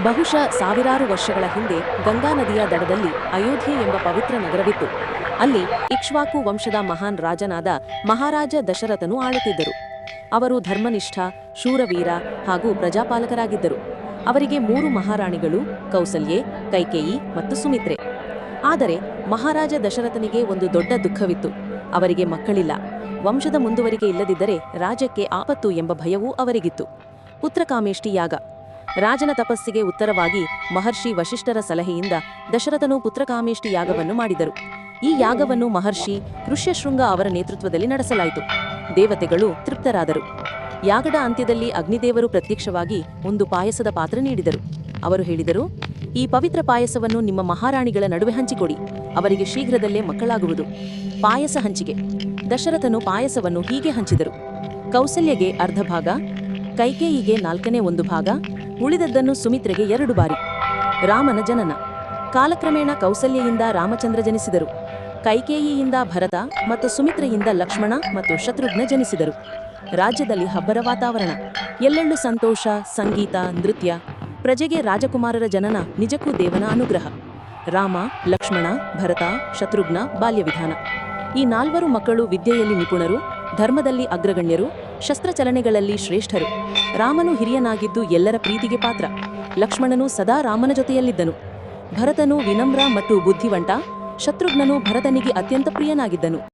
ಬಹುಶಃ ಸಾವಿರಾರು ವರ್ಷಗಳ ಹಿಂದೆ ಗಂಗಾ ನದಿಯ ದಡದಲ್ಲಿ ಅಯೋಧ್ಯೆ ಎಂಬ ಪವಿತ್ರ ನಗರವಿತ್ತು. ಅಲ್ಲಿ ಇಕ್ಷ್ವಾಕು ವಂಶದ ಮಹಾನ್ ರಾಜನಾದ ಮಹಾರಾಜ ದಶರಥನು ಆಳುತ್ತಿದ್ದರು. ಅವರು ಧರ್ಮನಿಷ್ಠ, ಶೂರವೀರ ಹಾಗೂ ಪ್ರಜಾಪಾಲಕರಾಗಿದ್ದರು. ಅವರಿಗೆ ಮೂರು ಮಹಾರಾಣಿಗಳು, ಕೌಸಲ್ಯೆ, ಕೈಕೇಯಿ ಮತ್ತು ಸುಮಿತ್ರೆ. ಆದರೆ ಮಹಾರಾಜ ದಶರಥನಿಗೆ ಒಂದು ದೊಡ್ಡ ದುಃಖವಿತ್ತು. ಅವರಿಗೆ ಮಕ್ಕಳಿಲ್ಲ. ವಂಶದ ಮುಂದುವರಿಕೆ ಇಲ್ಲದಿದ್ದರೆ ರಾಜ್ಯಕ್ಕೆ ಆಪತ್ತು ಎಂಬ ಭಯವೂ ಅವರಿಗಿತ್ತು. ಪುತ್ರಕಾಮೇಷ್ಟಿ ಯಾಗ. ರಾಜನ ತಪಸ್ಸಿಗೆ ಉತ್ತರವಾಗಿ ಮಹರ್ಷಿ ವಶಿಷ್ಠರ ಸಲಹೆಯಿಂದ ದಶರಥನು ಪುತ್ರಕಾಮೇಷ್ಟಿ ಯಾಗವನ್ನು ಮಾಡಿದರು. ಈ ಯಾಗವನ್ನು ಮಹರ್ಷಿ ಋಷ್ಯಶೃಂಗ ಅವರ ನೇತೃತ್ವದಲ್ಲಿ ನಡೆಸಲಾಯಿತು. ದೇವತೆಗಳು ತೃಪ್ತರಾದರು. ಯಾಗದ ಅಂತ್ಯದಲ್ಲಿ ಅಗ್ನಿದೇವರು ಪ್ರತ್ಯಕ್ಷವಾಗಿ ಒಂದು ಪಾಯಸದ ಪಾತ್ರ ನೀಡಿದರು. ಅವರು ಹೇಳಿದರು, ಈ ಪವಿತ್ರ ಪಾಯಸವನ್ನು ನಿಮ್ಮ ಮಹಾರಾಣಿಗಳ ನಡುವೆ ಹಂಚಿಕೊಡಿ. ಅವರಿಗೆ ಶೀಘ್ರದಲ್ಲೇ ಮಕ್ಕಳಾಗುವುದು. ಪಾಯಸ ಹಂಚಿಕೆ. ದಶರಥನು ಪಾಯಸವನ್ನು ಹೀಗೆ ಹಂಚಿದರು. ಕೌಸಲ್ಯಗೆ ಅರ್ಧ ಭಾಗ, ಕೈಕೇಯಿಗೆ ನಾಲ್ಕನೇ ಒಂದು ಭಾಗ ಉಳಿದದ್ದನ್ನು ಸುಮಿತ್ರೆಗೆ ಎರಡು ಬಾರಿ. ರಾಮನ ಜನನ. ಕಾಲಕ್ರಮೇಣ ಕೌಸಲ್ಯೆಯಿಂದ ರಾಮಚಂದ್ರ ಜನಿಸಿದರು. ಕೈಕೇಯಿಯಿಂದ ಭರತ ಮತ್ತು ಸುಮಿತ್ರೆಯಿಂದ ಲಕ್ಷ್ಮಣ ಮತ್ತು ಶತ್ರುಘ್ನ ಜನಿಸಿದರು. ರಾಜ್ಯದಲ್ಲಿ ಹಬ್ಬರ ವಾತಾವರಣ. ಎಲ್ಲೆಲ್ಲೂ ಸಂತೋಷ, ಸಂಗೀತ, ನೃತ್ಯ. ಪ್ರಜೆಗೆ ರಾಜಕುಮಾರರ ಜನನ ನಿಜಕ್ಕೂ ದೇವನ ಅನುಗ್ರಹ. ರಾಮ, ಲಕ್ಷ್ಮಣ, ಭರತ, ಶತ್ರುಘ್ನ ಬಾಲ್ಯವಿಧಾನ. ಈ ನಾಲ್ವರು ಮಕ್ಕಳು ವಿದ್ಯೆಯಲ್ಲಿ ನಿಪುಣರು ಧರ್ಮದಲ್ಲಿ ಅಗ್ರಗಣ್ಯರು, ಶಸ್ತ್ರಚಲನೆಗಳಲ್ಲಿ ಶ್ರೇಷ್ಠರು. ರಾಮನು ಹಿರಿಯನಾಗಿದ್ದು ಎಲ್ಲರ ಪ್ರೀತಿಗೆ ಪಾತ್ರ. ಲಕ್ಷ್ಮಣನು ಸದಾ ರಾಮನ ಜೊತೆಯಲ್ಲಿದ್ದನು. ಭರತನು ವಿನಮ್ರ ಮತ್ತು ಬುದ್ಧಿವಂತ. ಶತ್ರುಘ್ನನು ಭರತನಿಗೆ ಅತ್ಯಂತ ಪ್ರಿಯನಾಗಿದ್ದನು.